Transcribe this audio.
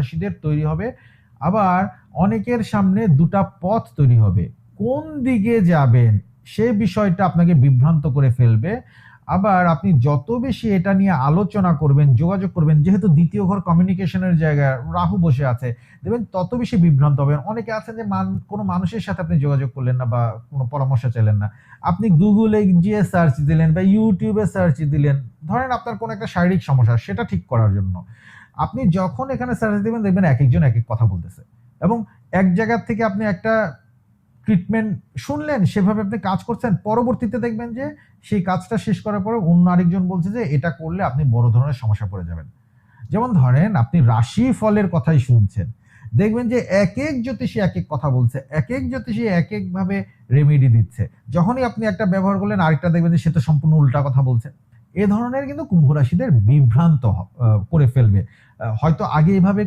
রাশিদের তৈরি হবে। আবার অনেকের সামনে দুটা পথ তৈরি হবে। কোন দিকে যাবেন সে বিষয়টা আপনাকে বিভ্রান্ত করে ফেলবে। আবার আপনি যত বেশি এটা নিয়ে আলোচনা করবেন, যোগাযোগ করবেন, যেহেতু দ্বিতীয় ঘর কমিউনিকেশনের জায়গায় রাহু বসে আছে, দেখবেন তত বেশি বিভ্রান্ত হবেন। অনেকে আছেন যে মান, কোনো মানুষের সাথে আপনি যোগাযোগ করলেন না বা কোনো পরামর্শ চাইলেন না। আপনি গুগলে গিয়ে সার্চ দিলেন বা ইউটিউবে সার্চ দিলেন। ধরেন আপনার কোনো একটা শারীরিক সমস্যা, সেটা ঠিক করার জন্য। আপনি যখন এখানে সার্চ দেবেন, দেখবেন এক একজন এক এক কথা বলতেছে। এবং এক জায়গা থেকে আপনি একটা ট্রিটমেন্ট শুনলেন, সেভাবে আপনি কাজ করছেন, পরবর্তীতে দেখবেন যে সেই কাজটা শেষ করার পরে অন্য আরেকজন বলছে যে এটা করলে আপনি বড় ধরনের সমস্যা পড়ে যাবেন। যেমন ধরেন, আপনি রাশি ফলের কথাই শুনছেন। দেখবেন যে এক এক জ্যোতিষী এক এক কথা বলছে, এক এক জ্যোতিষী এক এক ভাবে রেমেডি দিচ্ছে। যখনই আপনি একটা ব্যবহার করলেন, আরেকটা দেখবেন যে সে তো সম্পূর্ণ উল্টা কথা বলছে। এ ধরনের কিন্তু কুম্ভ রাশিদের বিভ্রান্ত করে ফেলবে। হয়তো আগে এভাবে